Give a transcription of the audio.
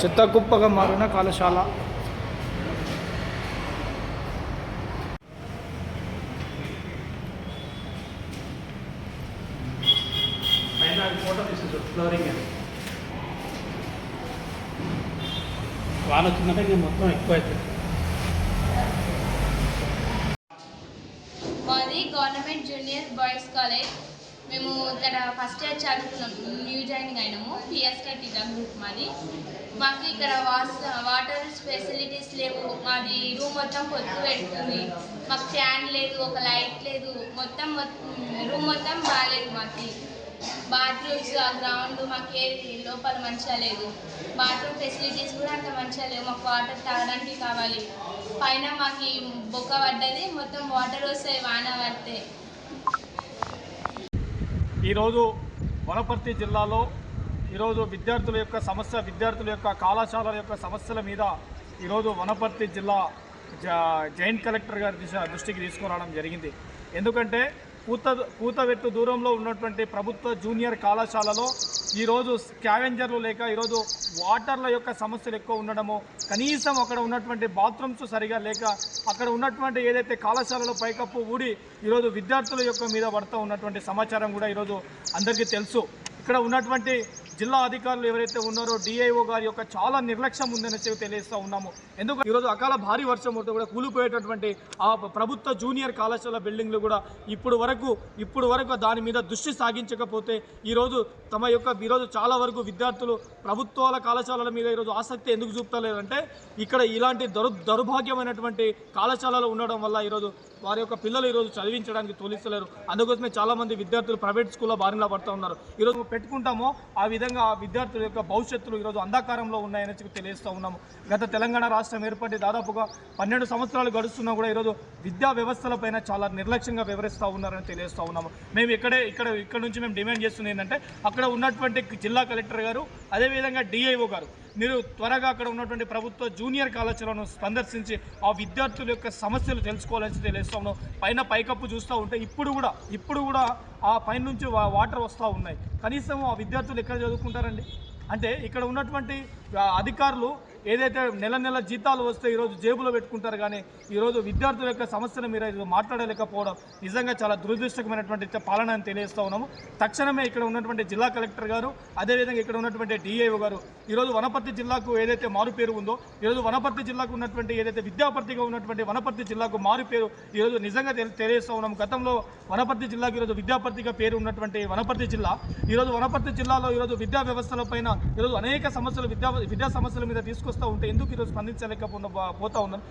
చెత్త కుప్పగా మారిన కళాశాల. ఫ్లోరింగ్ వాన వచ్చిందంటే మొత్తం ఎక్కువ అవుతుంది మాది గవర్నమెంట్ జూనియర్ బాయ్స్ కాలేజ్. మేము ఇక్కడ ఫస్ట్ ఇయర్ చదువుకున్నాం. న్యూ జాయినింగ్ అయినాము. పిఎస్కే టీచర్ గ్రూప్ మాది. మాకు ఇక్కడ వాస్ వాటర్ ఫెసిలిటీస్ లేవు. మాది రూమ్ మొత్తం పొత్తు పెడుతుంది. మాకు ఫ్యాన్ లేదు ఒక లైట్ లేదు. మొత్తం రూమ్ మొత్తం బాగాలేదు మాకు. బాత్రూమ్స్ ఆ గ్రౌండ్ మాకు ఏది లోపల మంచిగా లేదు. బాత్రూమ్ ఫెసిలిటీస్ కూడా అంత మంచిగా లేవు. మాకు వాటర్ తాగడానికి కావాలి. పైన మాకు బొక్క పడ్డది మొత్తం వాటర్ వస్తాయి వాన పడితే. ఈరోజు వనపర్తి జిల్లాలో ఈరోజు విద్యార్థుల యొక్క సమస్య విద్యార్థుల యొక్క కళాశాలల యొక్క సమస్యల మీద ఈరోజు వనపర్తి జిల్లా జా- జాయింట్ కలెక్టర్ గారి దృష్టికి తీసుకురావడం జరిగింది. ఎందుకంటే కూత కూతవెట్టు దూరంలో ఉన్నటువంటి ప్రభుత్వ జూనియర్ కళాశాలలో ఈరోజు స్కావెంజర్లు లేక ఈరోజు వాటర్ల యొక్క సమస్యలు ఎక్కువ ఉండడము కనీసం అక్కడ ఉన్నటువంటి బాత్రూమ్స్ సరిగా లేక అక్కడ ఉన్నటువంటి ఏదైతే కళాశాలలో పైకప్పు ఊడి ఈరోజు విద్యార్థుల యొక్క మీద పడుతూ ఉన్నటువంటి సమాచారం కూడా ఈరోజు అందరికీ తెలుసు. ఇక్కడ ఉన్నటువంటి జిల్లా అధికారులు ఎవరైతే ఉన్నారో డిఐఓ గారి యొక్క చాలా నిర్లక్ష్యం ఉందని చెప్పి తెలియజేస్తూ ఉన్నాము. ఎందుకు ఈరోజు అకాల భారీ వర్షం వస్తే కూడా కూలిపోయేటటువంటి ఆ ప్రభుత్వ జూనియర్ కళాశాల బిల్డింగ్లు కూడా ఇప్పుడు వరకు ఇప్పుడు వరకు దాని మీద దృష్టి సాగించకపోతే ఈరోజు తమ యొక్క ఈరోజు చాలా వరకు విద్యార్థులు ప్రభుత్వాల కళాశాలల మీద ఈరోజు ఆసక్తి ఎందుకు చూపుతలేదంటే ఇక్కడ ఇలాంటి దౌర్ దౌర్భాగ్యమైనటువంటి కళాశాలలు ఉండడం వల్ల ఈరోజు వారి యొక్క పిల్లలు ఈరోజు చదివించడానికి తోలిస్తలేరు. అందుకోసమే చాలామంది విద్యార్థులు ప్రైవేట్ స్కూల్లో బారిన పడుతూ ఉన్నారు. ఈరోజు పెట్టుకుంటామో ఆ విధంగా ఆ విద్యార్థుల యొక్క భవిష్యత్తులు ఈరోజు అంధకారంలో ఉన్నాయని చెప్పి తెలియజేస్తూ ఉన్నాము. గత తెలంగాణ రాష్ట్రం ఏర్పడి దాదాపుగా పన్నెండు సంవత్సరాలు గడుస్తున్నా కూడా ఈరోజు విద్యా వ్యవస్థలపైన చాలా నిర్లక్ష్యంగా వివరిస్తూ ఉన్నారని తెలియజేస్తూ ఉన్నాము. మేము ఇక్కడే ఇక్కడ ఇక్కడ నుంచి మేము డిమాండ్ చేస్తుంది ఏంటంటే అక్కడ ఉన్నటువంటి జిల్లా కలెక్టర్ గారు అదేవిధంగా డిఐఓ గారు మీరు త్వరగా అక్కడ ఉన్నటువంటి ప్రభుత్వ జూనియర్ కళాశాలను సందర్శించి ఆ విద్యార్థుల యొక్క సమస్యలు తెలుసుకోవాలని తెలియజేస్తా పైన పైకప్పు చూస్తూ ఉంటే ఇప్పుడు కూడా ఇప్పుడు కూడా ఆ పైన నుంచి వా- వాటర్ వస్తూ ఉన్నాయి. కనీసం ఆ విద్యార్థులు ఎక్కడ చదువుకుంటారండి? అంటే ఇక్కడ ఉన్నటువంటి అధికారులు ఏదైతే నెల నెల జీతాలు వస్తే ఈరోజు జేబులో పెట్టుకుంటారు కానీ ఈరోజు విద్యార్థుల యొక్క సమస్యను మీద ఈరోజు మాట్లాడలేకపోవడం నిజంగా చాలా దురదృష్టకమైనటువంటి పాలన అని తెలియజేస్తూ ఉన్నాము. తక్షణమే ఇక్కడ ఉన్నటువంటి జిల్లా కలెక్టర్ గారు అదేవిధంగా ఇక్కడ ఉన్నటువంటి డిఐఓ గారు ఈరోజు వనపర్తి జిల్లాకు ఏదైతే మారు పేరు ఉందో ఈరోజు వనపర్తి జిల్లాకు ఉన్నటువంటి ఏదైతే విద్యాపర్తిగా ఉన్నటువంటి వనపర్తి జిల్లాకు మారు పేరు ఈరోజు నిజంగా తెలియజేస్తూ ఉన్నాము. గతంలో వనపర్తి జిల్లాకు ఈరోజు విద్యాపర్తిగా పేరు ఉన్నటువంటి వనపర్తి జిల్లా ఈరోజు వనపర్తి జిల్లాలో ఈరోజు విద్యా వ్యవస్థల పైన ఈరోజు అనేక సమస్యలు విద్యా విద్యా సమస్యల మీద తీసుకొస్తూ ఉంటే ఎందుకు ఈరోజు స్పందించలేకపోకుండా పోతా ఉందని